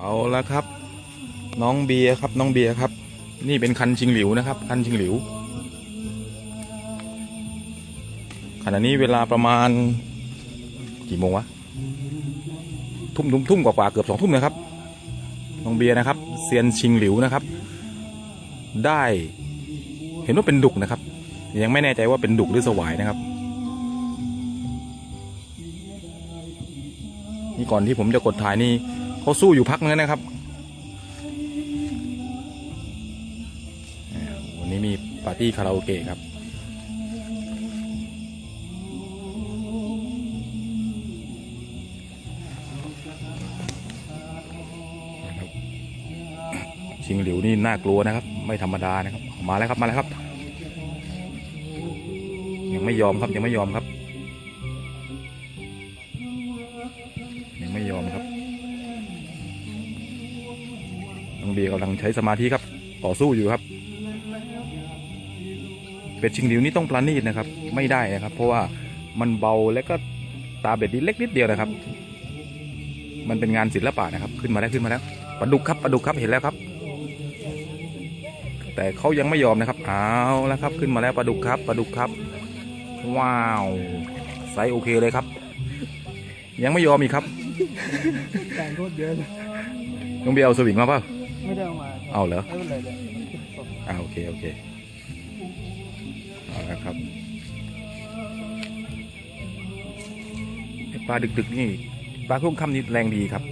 เอาละครับ น้องเบียร์ครับน้องเบียร์ครับ นี่เป็นคันชิงหลิวนะครับ คันชิงหลิวขณะนี้เวลาประมาณกี่โมงวะทุ่มทุ่มทุ่มกว่าๆเกือบสองทุ่มนะครับน้องเบียร์นะครับเซียนชิงหลิวนะครับ ได้เห็นว่าเป็นดุกนะครับ ยังไม่แน่ใจว่าเป็นดุกหรือสวายนะครับนี่ก่อนที่ผมจะกดถ่ายนี่ เขาสู้อยู่พักนึงนะครับ วันนี้มีปาร์ตี้คาราโอเกะครับชิงหลิวนี่น่ากลัวนะครับ ไม่ธรรมดานะครับ มาแล้วครับมาแล้วครับ ยังไม่ยอมครับยังไม่ยอมครับ ยังไม่ยอมครับ บีกำลังใช้สมาธิครับ ต่อสู้อยู่ครับ เป็ดชิงหลิวนี่ต้องปลาณีตนะครับ ไม่ได้นะครับ เพราะว่ามันเบาและก็ตาเบ็ดนี่เล็กนิดเดียวนะครับ มันเป็นงานศิลปะนะครับ ขึ้นมาแล้วขึ้นมาแล้วปลาดุกครับปลาดุกครับเห็นแล้วครับ แต่เขายังไม่ยอมนะครับเอาแล้วครับขึ้นมาแล้วปลาดุกครับปลาดุกครับ ว้าวไซส์โอเคเลยครับ ยังไม่ยอมอีกครับแต่งโคตรเยอะน้องเบียร์เอาสวิงมาเปล่า ไม่ได้เอามาเอาเหรอไม่เป็นไรเลยอ่าโอเคโอเคเอาละครับไอ้ปลาดึกๆนี่ปลาคุ้งค่ำนี่แรงดีครับ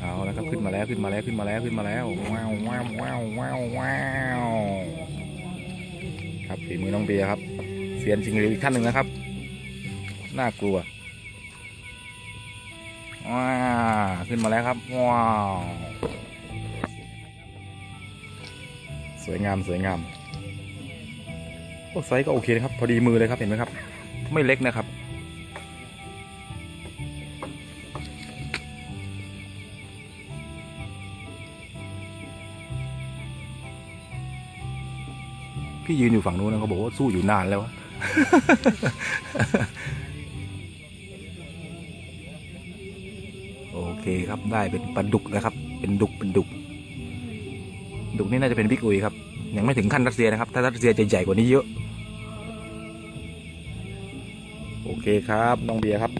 เอาแล้วครับขึ้นมาแล้วขึ้นมาแล้วขึ้นมาแล้วขึ้นมาแล้วว้าวว้าวว้าวว้าวว้าวครับฝีมือน้องเบียร์ครับเซียนชิงหลิวอีกท่านหนึ่งนะครับ น่ากลัว ว้าวขึ้นมาแล้วครับ ว้าว สวยงามสวยงามโอ้ไซส์ก็โอเคนะครับ พอดีมือเลยครับเห็นไหมครับ ไม่เล็กนะครับ พี่ยืนอยู่ฝั่งนู้นนะเขาบอกว่าสู้อยู่นานแล้ว โอเคครับได้เป็นปลาดุกนะครับ เป็นดุกเป็นดุก ดุกนี่น่าจะเป็นบิ๊กอุยครับ ยังไม่ถึงขั้นรัสเซียนะครับ ถ้ารัสเซียจะใหญ่กว่านี้เยอะ โอเคครับน้องเบียร์ครับ